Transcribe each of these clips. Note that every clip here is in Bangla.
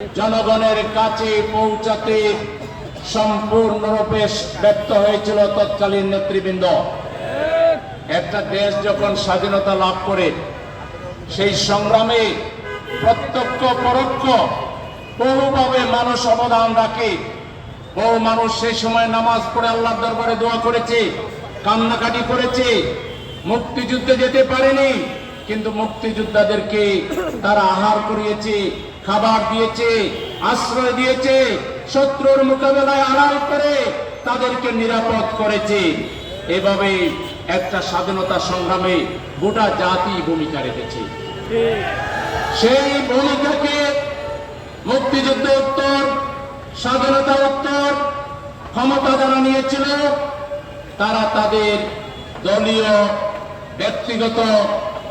জনগণের কাছে পৌঁছাতে সম্পূর্ণরূপে ব্যক্ত হয়েছিল তৎকালীন নেতৃবৃন্দ। একটা দেশ যখন স্বাধীনতা লাভ করে, সেই সংগ্রামে প্রত্যক্ষ পরোক্ষ বহুভাবে মানুষ অবদান রাখে। বহু মানুষ সেই সময় নামাজ পড়ে আল্লাহর দরবারে দোয়া করেছে, কান্নাকাটি করেছে। মুক্তিযুদ্ধে যেতে পারেনি, কিন্তু মুক্তিযোদ্ধাদেরকে তারা আহার করিয়েছে। খাবার দিয়েছে, আশ্রয় দিয়েছে, শত্রুর মোকাবেলায় আড়াল করে তাদেরকে নিরাপদ করেছে। এভাবে একটা স্বাধীনতা সংগ্রামে গোটা জাতি ভূমিকা রেখেছে। সেই ভূমিকাকে মুক্তিযুদ্ধ উত্তর, স্বাধীনতা উত্তর ক্ষমতা যারা নিয়েছিল, তারা তাদের দলীয়, ব্যক্তিগত,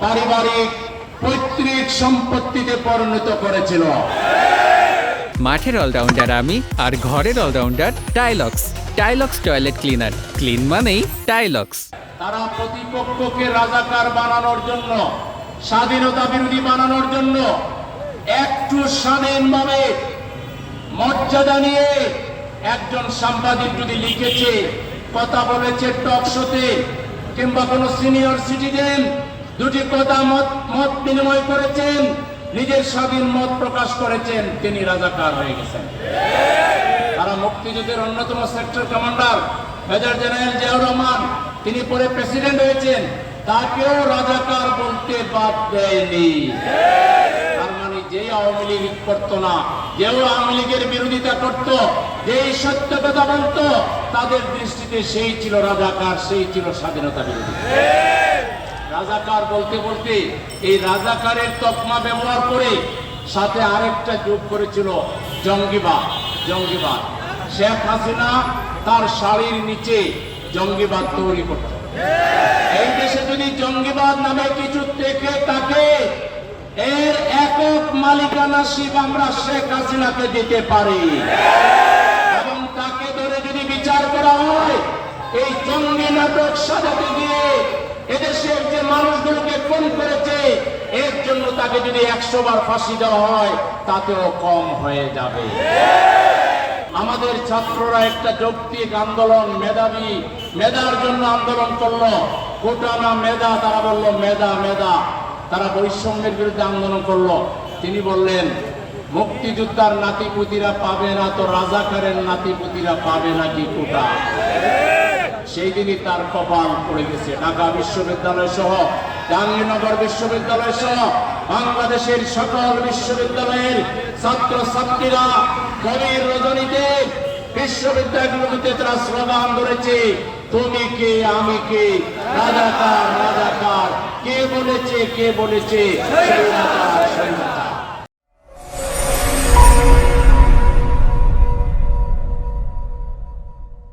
পারিবারিক পৈতৃক সম্পত্তিতে পরিণত করেছিল। মাঠের অলরাউন্ডার আমি আর ঘরের all rounder Tylox. Tylox toilet cleaner. Clean মানেই টাইলক্স। তারা প্রতিপক্ষকে রাজাকার বানানোর জন্য স্বাধীনতা বিরোধী বানানোর জন্য একটু স্বাধীনভাবে মর্যাদা নিয়ে একজন সাংবাদিক যদি লিখেছে কথা বলেছে টক শোতে কিংবা কোন সিনিয়র সিটিজেন দুটি কথা মত মত বিনিময় করেছেন, নিজের স্বাধীন মত প্রকাশ করেছেন, তিনি রাজাকার হয়ে গেছেন। তারা মুক্তিযুদ্ধের অন্যতম sector commander, major general Ziaur Rahman, তিনি পরে প্রেসিডেন্ট হয়েছেন। তাকেও রাজাকার বলতে বাদ দেয়নি। তার মানে যে আওয়ামী লীগ করতো না যেও আওয়ামী লীগের বিরোধিতা করত, যেই সত্য কথা বলতো, তাদের দৃষ্টিতে সেই ছিল রাজাকার, সেই ছিল স্বাধীনতা বিরোধী। রাজাকার বলতে বলতে এই রাজাকারের তকমা ব্যবহার করে সাথে আরেকটা যোগ করেছিল জঙ্গিবাদ জঙ্গিবাদ শেখ হাসিনা তার শাড়ির নিচে জঙ্গিবাদ তৈরি করত। এই দেশে যদি জঙ্গিবাদ নামে কিছু থেকে থাকে, এর একক মালিকানা শিব আমরা শেখ হাসিনাকে দিতে পারি। এবং তাকে ধরে যদি বিচার করা হয়, এই জঙ্গি নাটক সাজাতে গিয়ে খুন করেছে, এর জন্য তাকে যদি একশো বার ফাঁসি দেওয়া হয়, তাতেও কম হয়ে যাবে। আমাদের ছাত্ররা একটা যৌক্তিক আন্দোলন, মেধাবী, মেধার জন্য আন্দোলন করল। কোটা না মেধা, তারা বলল, মেধা মেধা। তারা বৈষম্যের বিরুদ্ধে আন্দোলন করল। তিনি বললেন, মুক্তিযোদ্ধার নাতিপুতিরা পাবে না তো রাজাকারের নাতিপুতিরা পাবে নাকি কোটা? সেই দিনই তার কপাল পড়ে গেছে। ঢাকা বিশ্ববিদ্যালয় সহ জাহাঙ্গীরনগর বিশ্ববিদ্যালয় সহ বাংলাদেশের সকল বিশ্ববিদ্যালয়ের ছাত্র ছাত্রীরা কবির রজনীতে বিশ্ববিদ্যালয়গুলোতে তারা স্লোগান ধরেছে, তুমি কে, আমি কে? রাজাকার রাজাকার। কে বলেছে কে বলেছে?